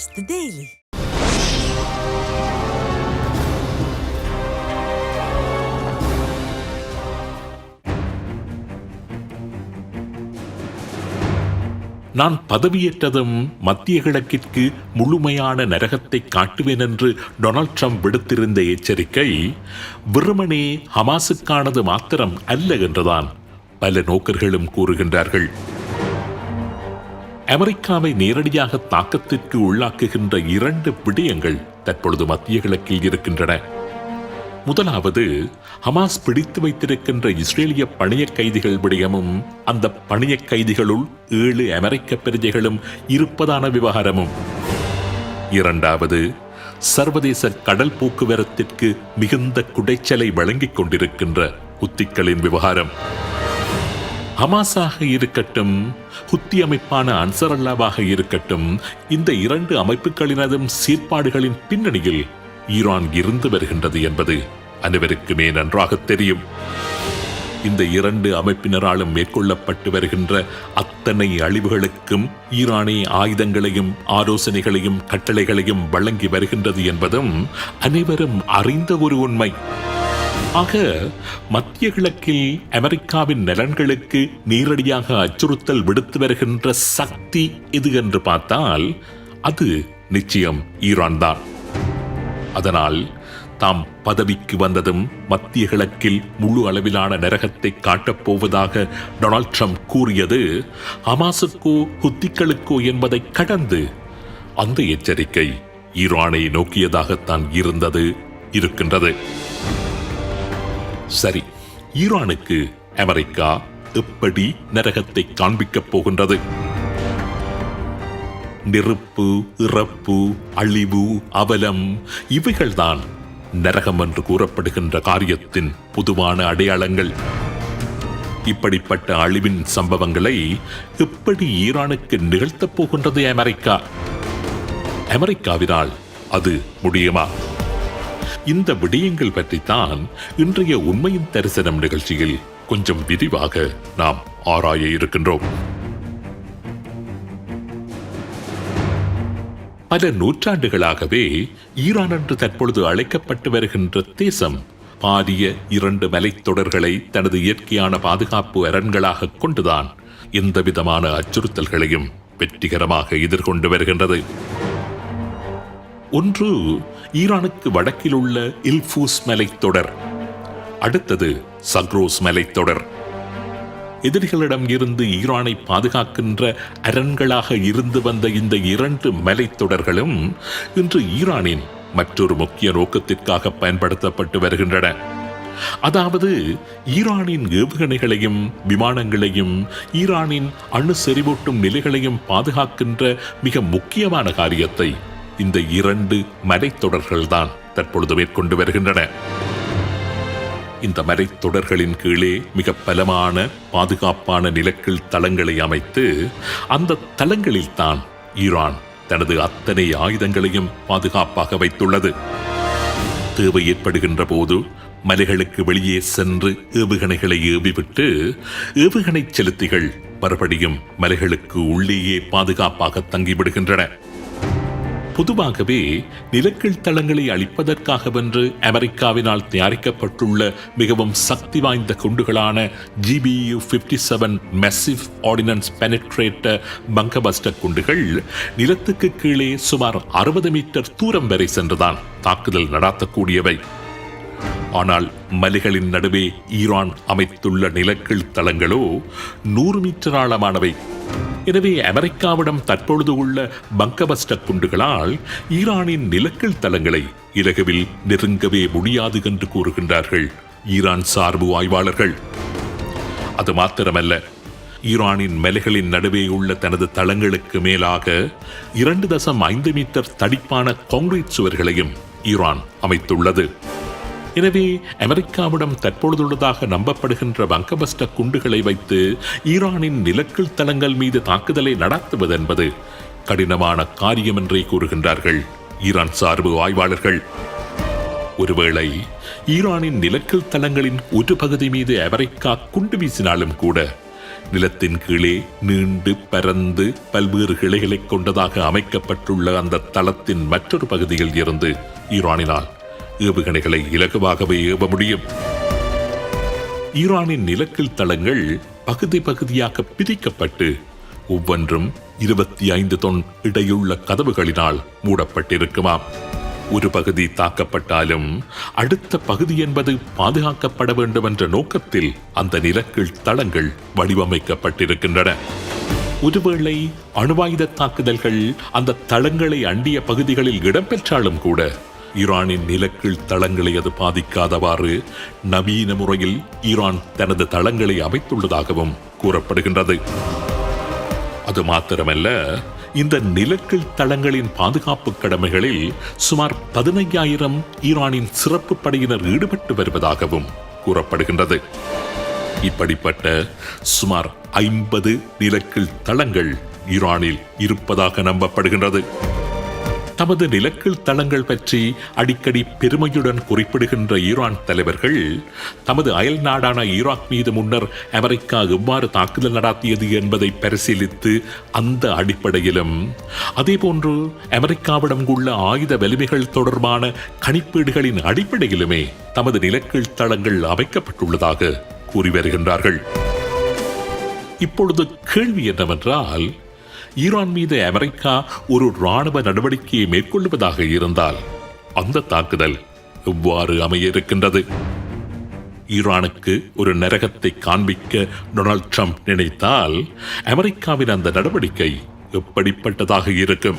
East Daily. நான் பதவியேற்றதும் மத்திய கிழக்கிற்கு முழுமையான நரகத்தை காட்டுவேன் என்று டொனால்ட் ட்ரம்ப் விடுத்திருந்த எச்சரிக்கை வெறுமனே ஹமாஸுக்கானது மாத்திரம் அல்ல என்றுதான் பல நோக்கர்களும் கூறுகின்றார்கள் அமெரிக்காவை நேரடியாக தாக்கத்திற்கு உள்ளாக்குகின்ற இரண்டு விடயங்கள் தற்பொழுது மத்திய கிழக்கில் இருக்கின்றன. முதலாவது ஹமாஸ் பிடித்து வைத்திருக்கின்ற இஸ்ரேலிய பணிய கைதிகள் விடயமும் அந்த பணிய கைதிகளுள் ஏழு அமெரிக்க பிரஜைகளும் இருப்பதான விவகாரமும். இரண்டாவது சர்வதேச கடல் போக்குவரத்திற்கு மிகுந்த குடைச்சலை வழங்கிக் கொண்டிருக்கின்ற குத்திக்களின் விவகாரம். ஹமாஸாக இருக்கட்டும் ஹுத்தி அமைப்பான அன்சரல்லாவாக இருக்கட்டும் இந்த இரண்டு அமைப்புகளினதும் சீர்பாடுகளின் பின்னணியில் ஈரான் இருந்து வருகின்றது என்பது அனைவருக்குமே நன்றாக தெரியும். இந்த இரண்டு அமைப்பினராலும் மேற்கொள்ளப்பட்டு வருகின்ற அத்தனை அழிவுகளுக்கும் ஈரானே ஆயுதங்களையும் ஆலோசனைகளையும் கட்டளைகளையும் வழங்கி வருகின்றது என்பதும் அனைவரும் அறிந்த ஒரு உண்மை. ஆக மத்திய கிழக்கில் அமெரிக்காவின் நலன்களுக்கு நேரடியாக அச்சுறுத்தல் விடுத்து வருகின்ற சக்தி எது என்று பார்த்தால் அது நிச்சயம் ஈரான் தான் அதனால் தாம் பதவிக்கு வந்ததும் மத்திய கிழக்கில் முழு அளவிலான நரகத்தை காட்டப் போவதாக டொனால்ட் ட்ரம்ப் கூறியது ஹமாஸுக்கோ ஹுத்திகளுக்கோ என்பதை கடந்து அந்த எச்சரிக்கை ஈரானை நோக்கியதாகத்தான் இருந்தது இருக்கின்றது. சரி ஈரானுக்கு அமெரிக்கா எப்படி நரகத்தை காண்பிக்கப் போகின்றது? நெருப்பு இறப்பு அழிவு அவலம் இவைகள்தான் நரகம் என்று கூறப்படுகின்ற காரியத்தின் பொதுவான அடையாளங்கள். இப்படிப்பட்ட அழிவின் சம்பவங்களை எப்படி ஈரானுக்கு நிகழ்த்தப் போகின்றது அமெரிக்கா? அமெரிக்காவினால் அது முடியுமா? இந்த விடயங்கள் பற்றித்தான் இன்றைய உண்மையின் தரிசனம் நிகழ்ச்சியில் கொஞ்சம் விரிவாக நாம் ஆராய இருக்கின்றோம். பல நூற்றாண்டுகளாகவே ஈரான் என்று தற்பொழுது அழைக்கப்பட்டு வருகின்ற தேசம் பாரிய இரண்டு மலைத்தொடர்களை தனது இயற்கையான பாதுகாப்பு அரண்களாக கொண்டுதான் எந்தவிதமான அச்சுறுத்தல்களையும் வெற்றிகரமாக எதிர்கொண்டு வருகின்றது. ஒன்று ஈரானுக்கு வடக்கில் உள்ள இல்ஃபூஸ் மலைத்தொடர் அடுத்தது சக்ரோஸ் மலைத்தொடர். எதிரிகளிடம் இருந்து ஈரானை பாதுகாக்கின்ற அரண்களாக இருந்து வந்த இந்த இரண்டு மலைத்தொடர்களும் இன்று ஈரானின் மற்றொரு முக்கிய நோக்கத்திற்காக பயன்படுத்தப்பட்டு வருகின்றன. அதாவது ஈரானின் ஏவுகணைகளையும் விமானங்களையும் ஈரானின் அணு செறிவூட்டும் நிலைகளையும் பாதுகாக்கின்ற மிக முக்கியமான காரியத்தை இந்த இரண்டு மலைத்தொடர்கள்தான் தற்பொழுது மேற்கொண்டு வருகின்றன. இந்த மலைத்தொடர்களின் கீழே மிக பலமான பாதுகாப்பான நிலக்கீழ் தளங்களை அமைத்து அந்த தளங்களில் தான் ஈரான் தனது அத்தனை ஆயுதங்களையும் பாதுகாப்பாக வைத்துள்ளது. தேவை ஏற்படுகின்ற போது மலைகளுக்கு வெளியே சென்று ஏவுகணைகளை ஏவிவிட்டு ஏவுகணை செலுத்திகள் மறுபடியும் மலைகளுக்கு உள்ளேயே பாதுகாப்பாக தங்கிவிடுகின்றன. பொதுவாகவே நிலக்கீழ் தளங்களை அழிப்பதற்காகவென்று அமெரிக்காவினால் தயாரிக்கப்பட்டுள்ள மிகவும் சக்தி வாய்ந்த குண்டுகளான GBU fifty seven massive ordnance penetrator bunker buster குண்டுகள் நிலத்துக்கு கீழே சுமார் அறுபது மீட்டர் தூரம் வரை சென்றுதான் தாக்குதல் நடாத்தக்கூடியவை. ஆனால் மலைகளின் நடுவே ஈரான் அமைத்துள்ள நிலக்கீழ் தளங்களோ நூறு மீட்டர் ஆழமானவை. எனவே அமெரிக்காவிடம் தற்பொழுது உள்ள பங்கபஸ்டர் குண்டுகளால் ஈரானின் நிலக்கல் தளங்களை இலகுவில் நெருங்கவே முடியாது என்று கூறுகின்றார்கள் ஈரான் சார்பு ஆய்வாளர்கள். அது மாத்திரமல்ல ஈரானின் மலைகளின் நடுவே உள்ள தனது தளங்களுக்கு மேலாக இரண்டு தசம் ஐந்து மீட்டர் தடிப்பான கான்கிரீட் சுவர்களையும் ஈரான் அமைத்துள்ளது. எனவே அமெரிக்காவிடம் தற்பொழுதுள்ளதாக நம்பப்படுகின்ற வங்கபஸ்ட குண்டுகளை வைத்து ஈரானின் நிலக்கல் தளங்கள் மீது தாக்குதலை நடத்துவது என்பது கடினமான காரியம் என்றே கூறுகின்றார்கள். ஈரான் சார்பு ஆய்வாளர்கள். ஒருவேளை ஈரானின் நிலக்கல் தளங்களின் ஒரு பகுதி மீது அமெரிக்கா குண்டு வீசினாலும் கூட நிலத்தின் கீழே நீண்டு பரந்து பல்வேறு கிளைகளை கொண்டதாக அமைக்கப்பட்டுள்ள அந்த தளத்தின் மற்றொரு பகுதியில் இருந்து ஈரானினால் ஏவுகணைகளை இலகுவாகவே ஏவ முடியும். ஈரானின் நிலக்கீழ் தளங்கள் பகுதி பகுதியாக பிரிக்கப்பட்டு ஒவ்வொன்றும் இருபத்தி ஐந்து தொன் இடையுள்ள கதவுகளினால் மூடப்பட்டிருக்குமாம் ஒரு பகுதி தாக்கப்பட்டாலும் அடுத்த பகுதி என்பது பாதுகாக்கப்பட வேண்டும் என்ற நோக்கத்தில் அந்த நிலக்கீழ் தளங்கள் வடிவமைக்கப்பட்டிருக்கின்றன. ஒருவேளை அணுவாயுத தாக்குதல்கள் அந்த தளங்களை அண்டிய பகுதிகளில் இடம்பெற்றாலும் கூட ஈரானின் நிலக்கீழ் தளங்களை அது பாதிக்காதவாறு நவீன முறையில் ஈரான் தனது தளங்களை அமைத்துள்ளதாகவும் கூறப்படுகின்றது. அது மாத்திரமல்ல இந்த நிலக்கீழ் தளங்களின் பாதுகாப்பு கடமைகளில் சுமார் பதினையாயிரம் ஈரானின் சிறப்பு படையினர் ஈடுபட்டு வருவதாகவும் கூறப்படுகின்றது. இப்படிப்பட்ட சுமார் ஐம்பது நிலக்கீழ் தளங்கள் ஈரானில் இருப்பதாக நம்பப்படுகின்றது. தமது நிலக்கீழ் தளங்கள் பற்றி அடிக்கடி பெருமையுடன் குறிப்பிடுகின்ற ஈரான் தலைவர்கள் தமது அயல் நாடான ஈராக் மீது முன்னர் அமெரிக்கா எவ்வாறு தாக்குதல் நடாத்தியது என்பதை பரிசீலித்து அந்த அடிப்படையிலும். அதேபோன்று அமெரிக்காவிடம் உள்ள ஆயுத வலிமைகள் தொடர்பான கணிப்பீடுகளின் அடிப்படையிலுமே தமது நிலக்கீழ் தளங்கள் அமைக்கப்பட்டுள்ளதாக கூறி வருகின்றார்கள். இப்பொழுது கேள்வி என்னவென்றால் ஈரான் மீது அமெரிக்கா ஒரு ராணுவ நடவடிக்கையை மேற்கொள்வதாக இருந்தால் அந்த தாக்குதல் எவ்வாறு அமைய இருக்கின்றது ஈரானுக்கு ஒரு நரகத்தை காண்பிக்க டொனால்ட் ட்ரம்ப் நினைத்தால் அமெரிக்காவின் அந்த நடவடிக்கை எப்படிப்பட்டதாக இருக்கும்?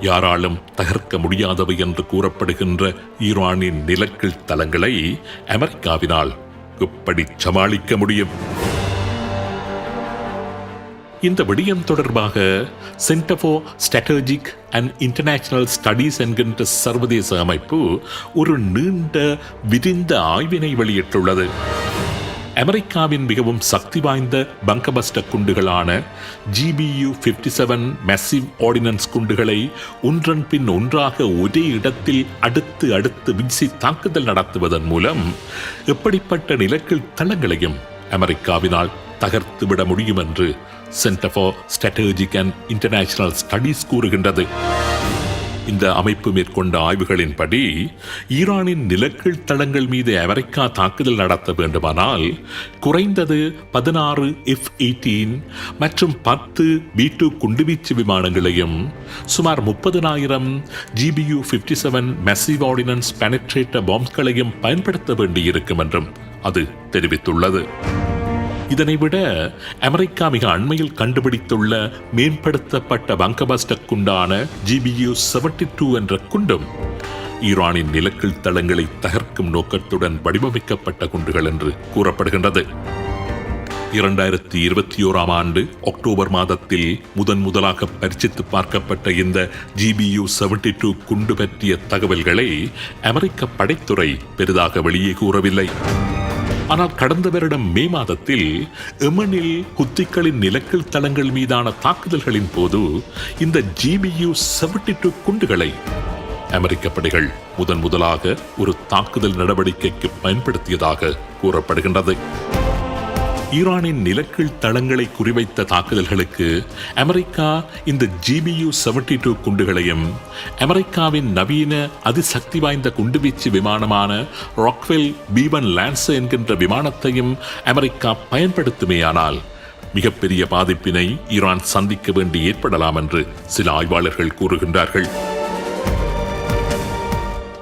யாராலும் தகர்க்க முடியாதவை என்று கூறப்படுகின்ற ஈரானின் நிலக்கீழ் தளங்களை அமெரிக்காவினால் எப்படி சமாளிக்க முடியும்? இந்த விடயம் தொடர்பாக Center for Strategic and International Studies என்கின்ற சர்வதேச அமைப்பு ஒரு நீண்ட விரிந்த ஆய்வினை வெளியிட்டுள்ளது. அமெரிக்காவின் மிகவும் சக்தி வாய்ந்த bunker buster குண்டுகளான GBU fifty seven massive ordnance குண்டுகளை ஒன்றன் பின் ஒன்றாக ஒரே இடத்தில் அடுத்து அடுத்து வீசி தாக்குதல் நடத்துவதன் மூலம் எப்படிப்பட்ட நிலக்கல் தளங்களையும் அமெரிக்காவினால் தகர்த்துவிட முடியும் என்று Center for Strategic and International Studies கூறுகின்றது. இந்த அமைப்பு மேற்கொண்ட ஆய்வுகளின்படி ஈரானின் நிலக்கீழ் தளங்கள் மீது அமெரிக்கா தாக்குதல் நடத்த வேண்டுமானால் குறைந்தது பதினாறு எஃப் எயிட்டீன் மற்றும் பத்து பி டூ குண்டுவீச்சு விமானங்களையும் சுமார் முப்பதினாயிரம் GBU fifty seven massive ordnance penetrator பாம்ஸ்களையும் பயன்படுத்த வேண்டியிருக்கும் என்றும் அது தெரிவித்துள்ளது. இதனை விட அமெரிக்கா மிக அண்மையில் கண்டுபிடித்துள்ள மேம்படுத்தப்பட்ட பங்கபஸ்ட குண்டான ஜிபியு செவன்டி டூ என்ற குண்டும் ஈரானின் நிலக்கீழ் தளங்களை தகர்க்கும் நோக்கத்துடன் வடிவமைக்கப்பட்ட குண்டுகள் என்று கூறப்படுகின்றது. இரண்டாயிரத்தி இருபத்தி ஓராம் ஆண்டு அக்டோபர் மாதத்தில் முதன் முதலாக பரிசித்து பார்க்கப்பட்ட இந்த ஜிபியு செவன்டி டூ குண்டு பற்றிய தகவல்களை அமெரிக்க படைத்துறை பெரிதாக வெளியே கூறவில்லை. ஆனால் கடந்த வருடம் மே மாதத்தில் எமனில் குத்திகளின் நிலக்கல் தளங்கள் மீதான தாக்குதல்களின் போது இந்த ஜிபியு செவன்டி டூ குண்டுகளை அமெரிக்க படைகள் முதன் முதலாக ஒரு தாக்குதல் நடவடிக்கைக்கு பயன்படுத்தியதாக கூறப்படுகின்றது. ஈரானின் நிலக்கீழ் தளங்களை குறிவைத்த தாக்குதல்களுக்கு அமெரிக்கா இந்த ஜிபியு செவன்டி டூ குண்டுகளையும் அமெரிக்காவின் நவீன அதிசக்தி வாய்ந்த குண்டுவீச்சு விமானமான ராக்வெல் பீவன் லான்ஸ் என்கின்ற விமானத்தையும் அமெரிக்கா பயன்படுத்துமேயானால் மிகப்பெரிய பாதிப்பினை ஈரான் சந்திக்க வேண்டி ஏற்படலாம் என்று சில ஆய்வாளர்கள் கூறுகின்றார்கள்.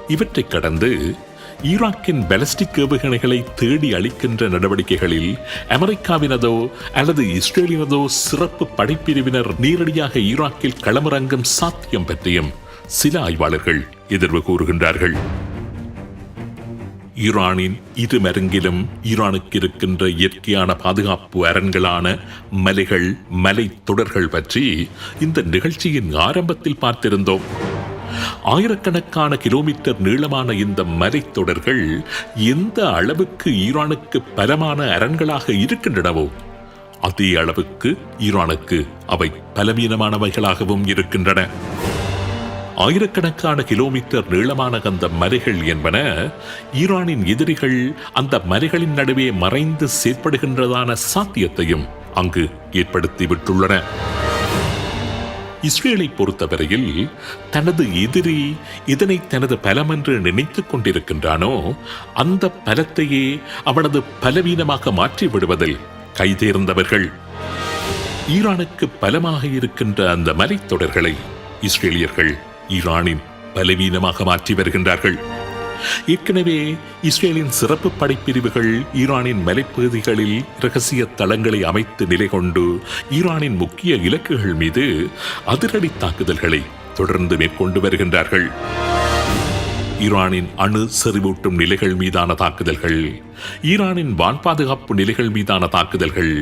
இவற்றைக் கடந்து ஈராக்கின் பெலஸ்டிக் ஏவுகணைகளை தேடி அளிக்கின்ற நடவடிக்கைகளில் அமெரிக்காவினதோ அல்லது இஸ்ரேலினதோ சிறப்பு படைப்பிரிவினர் நேரடியாக ஈராக்கில் களமிறங்கும் சாத்தியம் பற்றியும் சில ஆய்வாளர்கள் எதிர்வு கூறுகின்றார்கள். ஈரானின் இரு மருங்கிலும் ஈரானுக்கு இருக்கின்ற இயற்கையான பாதுகாப்பு அரண்களான மலைகள் மலை தொடர்கள் பற்றி இந்த நிகழ்ச்சியின் ஆரம்பத்தில் பார்த்திருந்தோம். ஆயிரக்கணக்கான கிலோமீட்டர் நீளமான இந்த மலைத்தொடர்கள் எந்த அளவுக்கு ஈரானுக்கு பலமான அரண்களாக இருக்கின்றனவோ அதே அளவுக்கு ஈரானுக்கு அவை பலவீனமானவைகளாகவும் இருக்கின்றன. ஆயிரக்கணக்கான கிலோமீட்டர் நீளமான அந்த மலைகள் என்பன ஈரானின் எதிரிகள் அந்த மலைகளின் நடுவே மறைந்து செயற்படுகின்றதான சாத்தியத்தையும் அங்கு ஏற்படுத்திவிட்டுள்ளன. இஸ்ரேலை பொறுத்தவரையில் தனது எதிரி இதனை தனது பலம் என்று நினைத்துக் கொண்டிருக்கின்றானோ அந்த பலத்தையே அவனது பலவீனமாக மாற்றி விடுவதில் கைதேர்ந்தவர்கள். ஈரானுக்கு பலமாக இருக்கின்ற அந்த மலைத்தொடர்களை இஸ்ரேலியர்கள் ஈரானின் பலவீனமாக மாற்றி வருகின்றார்கள். ஏற்கனவே இஸ்ரேலின் சிறப்பு படைப்பிரிவுகள் ஈரானின் மலைப்பகுதிகளில் ரகசிய தளங்களை அமைத்து நிலை கொண்டு ஈரானின் முக்கிய இலக்குகள் மீது அதிரடி தாக்குதல்களை தொடர்ந்து மேற்கொண்டு வருகின்றார்கள். ஈரானின் அணு செறிவூட்டும் நிலைகள் மீதான தாக்குதல்கள் ஈரானின் வான் பாதுகாப்பு நிலைகள் மீதான தாக்குதல்கள்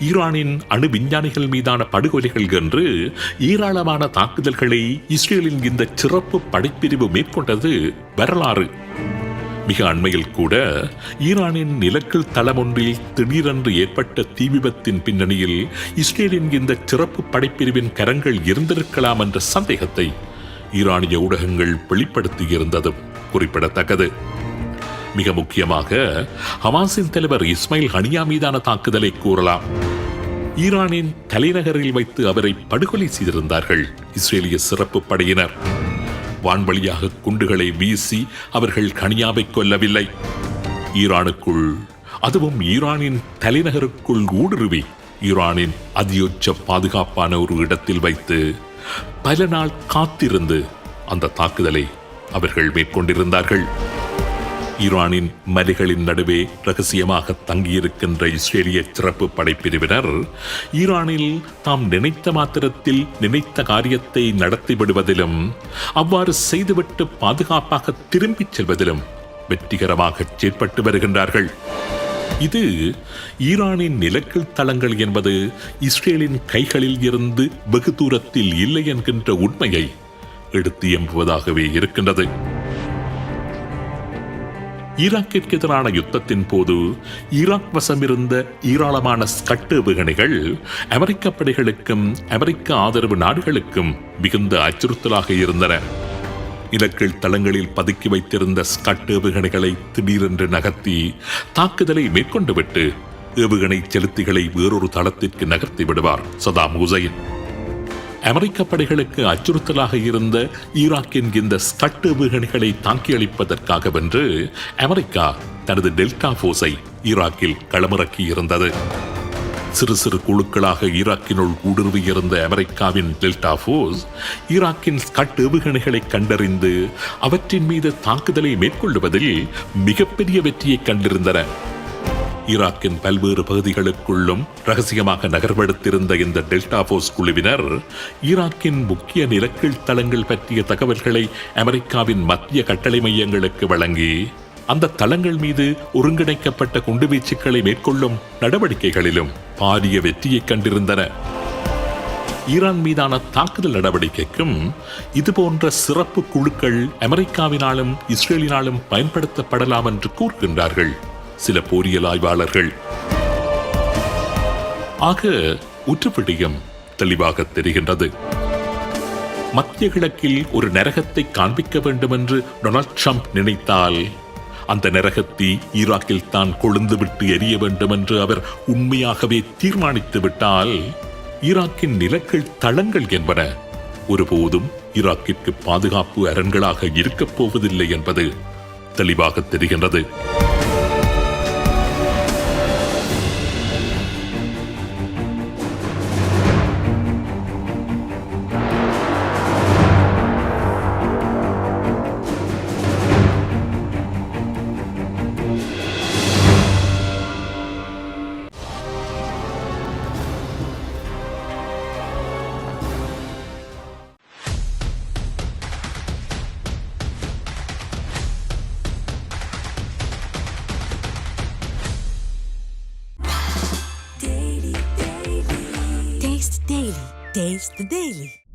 ஈரானின் அணு விஞ்ஞானிகள் மீதான படுகொலைகள் என்று ஏராளமான தாக்குதல்களை இஸ்ரேலின் இந்த சிறப்பு படைப்பிரிவு மேற்கொண்டது வரலாறு. மிக அண்மையில் கூட ஈரானின் நிலக்கல் தளம் ஒன்றில் திடீரென்று ஏற்பட்ட தீ விபத்தின் பின்னணியில் இஸ்ரேலின் இந்த சிறப்பு படைப்பிரிவின் கரங்கள் இருந்திருக்கலாம் என்ற சந்தேகத்தை ஈரானிய ஊடகங்கள் வெளிப்படுத்தியிருந்ததும் குறிப்பிடத்தக்கது. மிக முக்கியமாக ஹமாஸின் தலைவர் இஸ்மாயில் ஹனியா மீதான தாக்குதலை கூறலாம். ஈரானின் தலைநகரில் வைத்து அவரை படுகொலை செய்திருந்தார்கள் இஸ்ரேலிய சிறப்பு படையினர். வான்வழியாக குண்டுகளை வீசி அவர்கள் கனியாவை கொல்லவில்லை. ஈரானுக்குள் அதுவும் ஈரானின் தலைநகருக்குள் ஊடுருவி ஈரானின் அதியுச்ச பாதுகாப்பான ஒரு இடத்தில் வைத்து பல நாள் காத்திருந்து அந்த தாக்குதலை அவர்கள் மேற்கொண்டிருந்தார்கள். ஈரானின் மலைகளின் நடுவே ரகசியமாக தங்கியிருக்கின்ற இஸ்ரேலிய சிறப்பு படைப்பிரிவினர் ஈரானில் தாம் நினைத்த மாத்திரத்தில் நினைத்த காரியத்தை நடத்திவிடுவதிலும் அவ்வாறு செய்துவிட்டு பாதுகாப்பாக திரும்பிச் செல்வதிலும் வெற்றிகரமாக செயற்பட்டு வருகின்றார்கள். இது ஈரானின் நிலக்கல் தளங்கள் என்பது இஸ்ரேலின் கைகளில் இருந்து வெகு தூரத்தில் இல்லை என்கின்ற உண்மையை எடுத்து எம்புவதாகவே இருக்கின்றது. ஈராக்கிற்கு எதிரான யுத்தத்தின் போது ஈராக் வசமிருந்த ஏராளமான ஸ்கட் ஏவுகணைகள் அமெரிக்க படைகளுக்கும் அமெரிக்க ஆதரவு நாடுகளுக்கும் மிகுந்த அச்சுறுத்தலாக இருந்தன. இலக்கில் தளங்களில் பதுக்கி வைத்திருந்த ஸ்கட் ஏவுகணைகளை திடீரென்று நகர்த்தி தாக்குதலை மேற்கொண்டுவிட்டு ஏவுகணை செலுத்திகளை வேறொரு தளத்திற்கு நகர்த்தி விடுவார் சதாம் ஹுசைன். அமெரிக்க படைகளுக்கு அச்சுறுத்தலாக இருந்த ஈராக்கின் இந்த ஸ்கட் ஏவுகணைகளை தாக்கி அளிப்பதற்காக வென்று அமெரிக்கா தனது டெல்டா போர்ஸை ஈராக்கில் களமிறக்கி இருந்தது சிறு சிறு குழுக்களாக ஈராக்கினுள் ஊடுருவியிருந்த அமெரிக்காவின் டெல்டா ஃபோர்ஸ் ஈராக்கின் ஸ்கட் ஏவுகணைகளை கண்டறிந்து அவற்றின் மீது தாக்குதலை மேற்கொள்ளுவதில் மிகப்பெரிய வெற்றியை கண்டிருந்தன. ஈராக்கின் பல்வேறு பகுதிகளுக்குள்ளும் ரகசியமாக நகர்வெடுத்திருந்த இந்த டெல்டா போர்ஸ் குழுவினர் ஈராக்கின் முக்கிய நிலக்கீழ் தளங்கள் பற்றிய தகவல்களை அமெரிக்காவின் மத்திய கட்டளை மையங்களுக்கு வழங்கி அந்த தளங்கள் மீது ஒருங்கிணைக்கப்பட்ட குண்டுவீச்சுக்களை மேற்கொள்ளும் நடவடிக்கைகளிலும் பாரிய வெற்றியை கண்டிருந்தன. ஈரான் மீதான தாக்குதல் நடவடிக்கைக்கும் இதுபோன்ற சிறப்பு குழுக்கள் அமெரிக்காவினாலும் இஸ்ரேலினாலும் பயன்படுத்தப்படலாம் என்று கூறுகின்றார்கள் சில போரியல் ஆய்வாளர்கள். ஆக உற்றுப்பிடியும் தெளிவாக தெரிகின்றது. மத்திய கிழக்கில் ஒரு நரகத்தை காண்பிக்க வேண்டும் என்று டொனால்ட் ட்ரம்ப் நினைத்தால் அந்த நரகத்தி ஈராக்கில் தான் கொழுந்துவிட்டு எரிய வேண்டும் என்று அவர் உண்மையாகவே தீர்மானித்து விட்டால் ஈராக்கின் நிலக்கள் தளங்கள் என்பன ஒருபோதும் ஈராக்கிற்கு பாதுகாப்பு அரண்களாக இருக்கப் போவதில்லை என்பது தெளிவாக தெரிகின்றது. is The Daily.